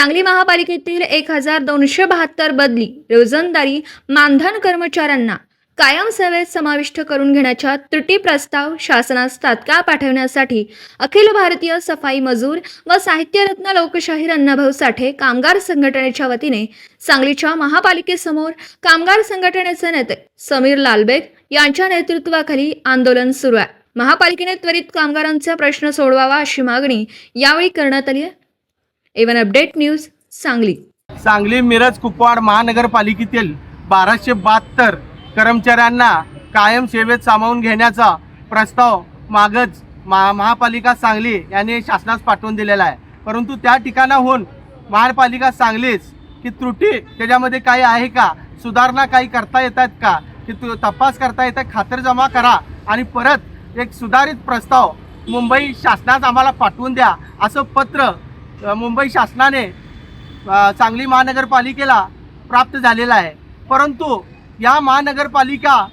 सांगली महापालिकेतील एक हजार दोनशे बहात्तर बदली रोजंदारी मानधन कर्मचाऱ्यांना कायम सेवेत समाविष्ट करून घेण्याच्या त्रुटी प्रस्ताव शासनास तात्काळ पाठवण्यासाठी अखिल भारतीय सफाई मजूर व साहित्यरत्न लोकशाहीर अण्णाभाऊ साठे कामगार संघटनेच्या वतीने सांगलीच्या महापालिकेसमोर कामगार संघटनेचे नेते समीर लालबेग यांच्या नेतृत्वाखाली आंदोलन सुरू आहे. महापालिकेने त्वरित कामगारांचा प्रश्न सोडवावा अशी मागणी यावेळी करण्यात आली आहे. A1 update news Sangli. Sangli Miraj Kupwad महानगरपालिकेतील बाराशे बहात्तर कर्मचाऱ्यांना कायम सेवेत सामावून घेण्याचा प्रस्ताव मागच मा महापालिका सांगली यांनी शासनास पाठवून दिलेला आहे. परंतु त्या ठिकाणाहून महापालिका सांगलीच की त्रुटी त्याच्यामध्ये काही आहे का? सुधारणा काही करता येतात का? की तु तपास करता येतात खातरजमा करा आणि परत एक सुधारित प्रस्ताव मुंबई शासनास आम्हाला पाठवून द्या असं पत्र मुंबई शासनाने सांगली महानगरपालिकेला प्राप्त झालेला आहे. परंतु या महानगरपालिका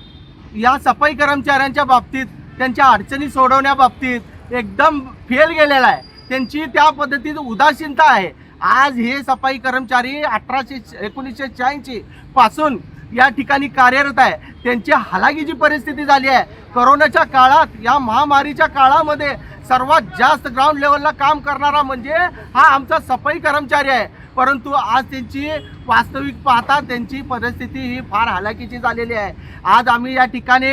या सफाई कर्मचाऱ्यांच्या बाबतीत त्यांच्या अडचणी सोडवण्याबाबतीत एकदम फेल गेलेला आहे. त्यांची त्या पद्धतीत उदासीनता आहे. आज हे सफाई कर्मचारी अठराशे एकोणीसशे शहाऐंशी पासून या ठिकाणी कार्यरत आहे. त्यांची हलाखीची परिस्थिती झाली आहे. करोनाच्या काळात या महामारीच्या काळामध्ये सर्वात जास्त ग्राउंड लेवलला काम करणारा म्हणजे हा आमचा सफाई कर्मचारी आहे. परंतु आज त्यांची वास्तविक पाहता त्यांची परिस्थिती ही फार हलाखीची झालेली आहे. आज आम्ही या ठिकाणी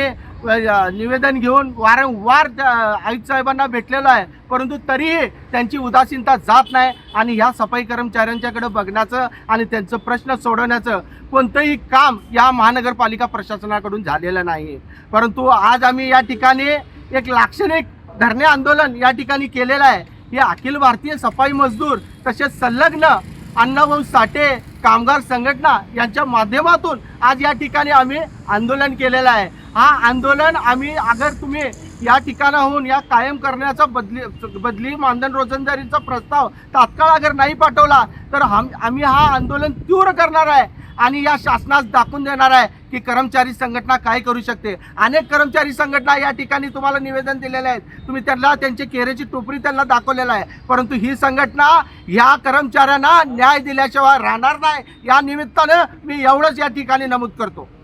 निवेदन घेऊन वारंवार त्या आयुक्त साहेबांना भेटलेलो आहे. परंतु तरीही त्यांची उदासीनता जात नाही आणि ह्या सफाई कर्मचाऱ्यांच्याकडे बघण्याचं आणि त्यांचं प्रश्न सोडवण्याचं कोणतंही काम या महानगरपालिका प्रशासनाकडून झालेलं नाही. परंतु आज आम्ही या ठिकाणी एक लाक्षणिक धरणे आंदोलन या ठिकाणी केलेलं आहे. हे अखिल भारतीय सफाई मजदूर तसेच संलग्न अण्णाभाऊ साठे कामगार संघटना यांच्या माध्यमातून आज या ठिकाणी आम्ही आंदोलन केलेलं आहे. हा आंदोलन आम्ही अगर तुम्ही या ठिकाणाहून या कायम करण्याचा बदली बदली मानधन रोजंदारीचा प्रस्ताव तात्काळ अगर नाही पाठवला तर हम आम्ही हा आंदोलन तीव्र करणार आहे. आणि या शासनास दाखवून देणार आहे की कर्मचारी संघटना काय करू शकते. अनेक कर्मचारी संघटना या ठिकाणी तुम्हाला निवेदन दिलेले आहेत. तुम्ही त्यांना त्यांची केरेची टोपरी त्यांना दाखवलेला आहे. परंतु ही संघटना ह्या कर्मचाऱ्यांना न्याय दिल्याशिवाय राहणार नाही. या निमित्तानं मी एवढंच या ठिकाणी नमूद करतो.